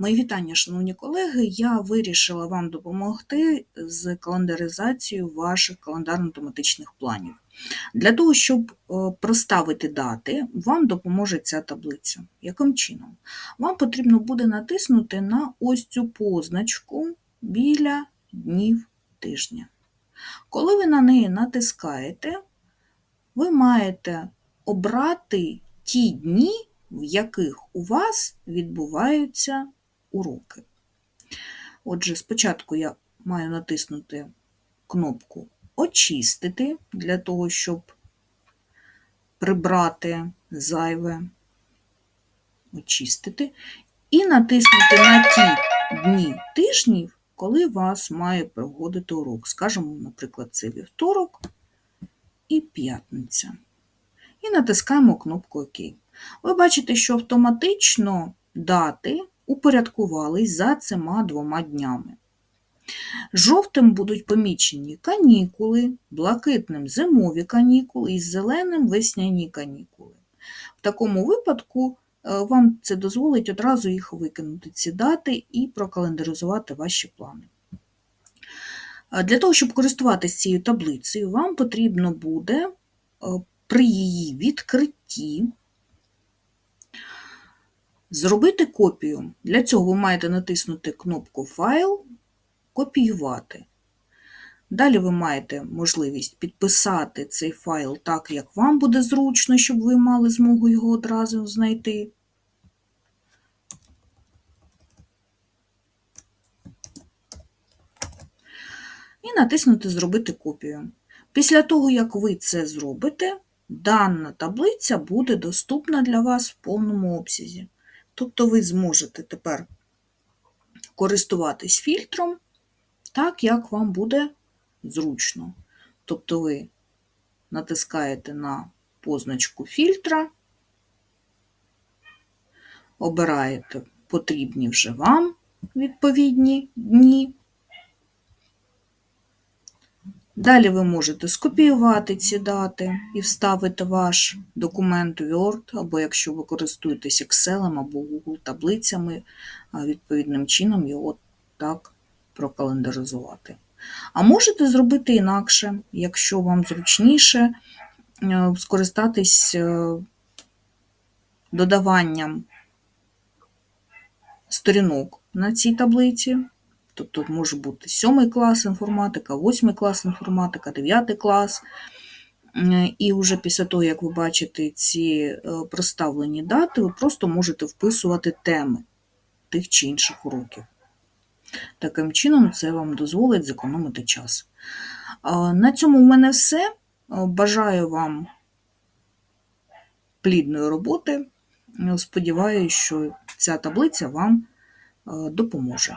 Мої вітання, шановні колеги. Я вирішила вам допомогти з календаризацією ваших календарно-тематичних планів. Для того, щоб е, проставити дати, вам допоможе ця таблиця. Яким чином? Вам потрібно буде натиснути на ось цю позначку біля днів тижня. Коли ви на неї натискаєте, ви маєте обрати ті дні, в яких у вас відбуваються уроки. Отже, спочатку я маю натиснути кнопку Очистити для того, щоб прибрати зайве, очистити, і натиснути на ті дні тижнів, коли вас має проводити урок. Скажемо, наприклад, це вівторок і п'ятниця. І натискаємо кнопку ОК. Ви бачите, що автоматично дати упорядкувались за цими двома днями. Жовтим будуть помічені канікули, блакитним зимові канікули і зеленим весняні канікули. В такому випадку е, вам це дозволить одразу їх викинути, ці дати, і прокалендаризувати ваші плани. Е, Для того, щоб користуватися цією таблицею, вам потрібно буде е, при її відкритті зробити копію. Для цього ви маєте натиснути кнопку Файл, копіювати. Далі ви маєте можливість підписати цей файл так, як вам буде зручно, щоб ви мали змогу його одразу знайти. І натиснути Зробити копію. Після того, як ви це зробите, дана таблиця буде доступна для вас в повному обсязі. Тобто ви зможете тепер користуватись фільтром так, як вам буде зручно. Тобто ви натискаєте на позначку фільтра, обираєте потрібні вже вам відповідні дні. Далі ви можете скопіювати ці дати і вставити ваш документ Word, або якщо ви користуєтесь Excel або Google таблицями, відповідним чином його так прокалендаризувати. А можете зробити інакше, якщо вам зручніше е, скористатись е, додаванням сторінок на цій таблиці. Тобто може бути 7 клас інформатика, 8 клас інформатика, 9 клас. Е, І вже після того, як ви бачите ці проставлені дати, ви просто можете вписувати теми тих чи інших уроків. Таким чином, це вам дозволить зекономити час. На цьому в мене все. Бажаю вам плідної роботи. Сподіваюся, що ця таблиця вам допоможе.